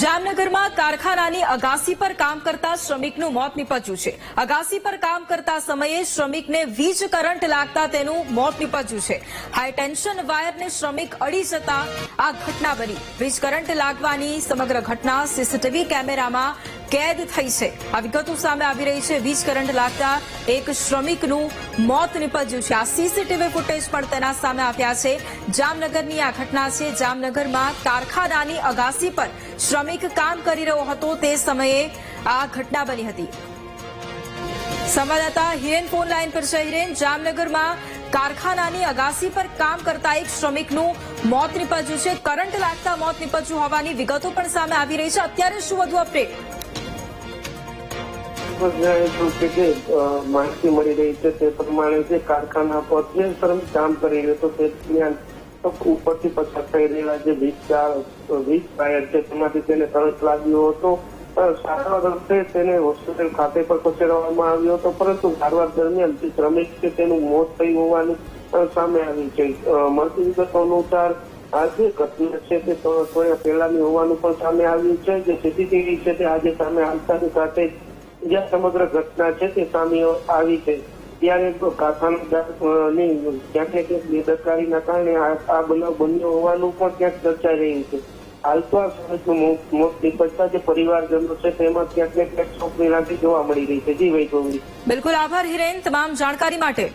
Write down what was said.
જામનગરમાં કારખાનાની અગાસી પર કામ કરતા શ્રમિકનું મોત નીપજ્યું છે. અગાસી પર કામ કરતા સમયે શ્રમિકને વીજ કરંટ લાગતા તેનું મોત નીપજ્યું છે. હાઈ ટેન્શન વાયરને શ્રમિક અડી જતા આ ઘટના બની. વીજ કરંટ લાગવાની સમગ્ર ઘટના સીસીટીવી કેમેરામાં કેદ થઈ છે. આ વિગતો સામે આવી રહી છે. વીજ કરંટ લાગતા એક શ્રમિકનું મોત નીપજ્યું છે. આ સીસીટીવી ફૂટેજ પણ તેના સામે આવ્યા છે. જામનગરની આ ઘટના છે. જામનગરમાં કારખાનાની અગાસી પર શ્રમિક કામ કરી રહ્યો હતો. તે સમયે આ ઘટના બની હતી. સંવાદદાતા હિરેન ફોન લાઈન પર છે. હિરેન, જામનગરમાં કારખાનાની અગાસી પર કામ કરતા એક શ્રમિકનું મોત નીપજ્યું છે. કરંટ લાગતા મોત નીપજ્યું હોવાની વિગતો પણ સામે આવી રહી છે. અત્યારે શું વધુ અપડેટ એટલું કે જે માહિતી મળી રહી છે તે પ્રમાણે જે કારખાના પર જે શ્રમિક કામ કરી રહ્યો હતો તે દરમિયાન ઉપરથી પસાર થઈ રહેલા જે વીજ વીજ વાયર છે તેમાંથી તેને તરત લાગ્યો હતો. સારવાર અર્થે તેને હોસ્પિટલ ખાતે પર ખસેડવામાં આવ્યો હતો, પરંતુ સારવાર દરમિયાન જે શ્રમિક છે તેનું મોત થયું હોવાનું સામે આવ્યું છે. મળતી વિગતો અનુસાર આ જે ઘટના છે તે થોડા પહેલાની હોવાનું પણ સામે આવ્યું છે. જે સીસીટીવી છે તે આજે સામે આવતાની સાથે જ્યાં સમગ્ર ઘટના છે તે સામે આવી છે. ત્યારે કારખાનાની ક્યાંક ને ક્યાંક બેદરકારીના કારણે આ બનાવ બન્યો હોવાનું પણ ક્યાંક ચર્ચાઈ રહ્યું છે. હાલ તો આ શ્રમિકનું મોત નીપજતા જે પરિવારજનો છે તેમાં ક્યાંક ને ક્યાંક શોકની લાગણી જોવા મળી રહી છે. જી વૈભવી બિલકુલ આભાર હિરેન, તમામ જાણકારી માટે.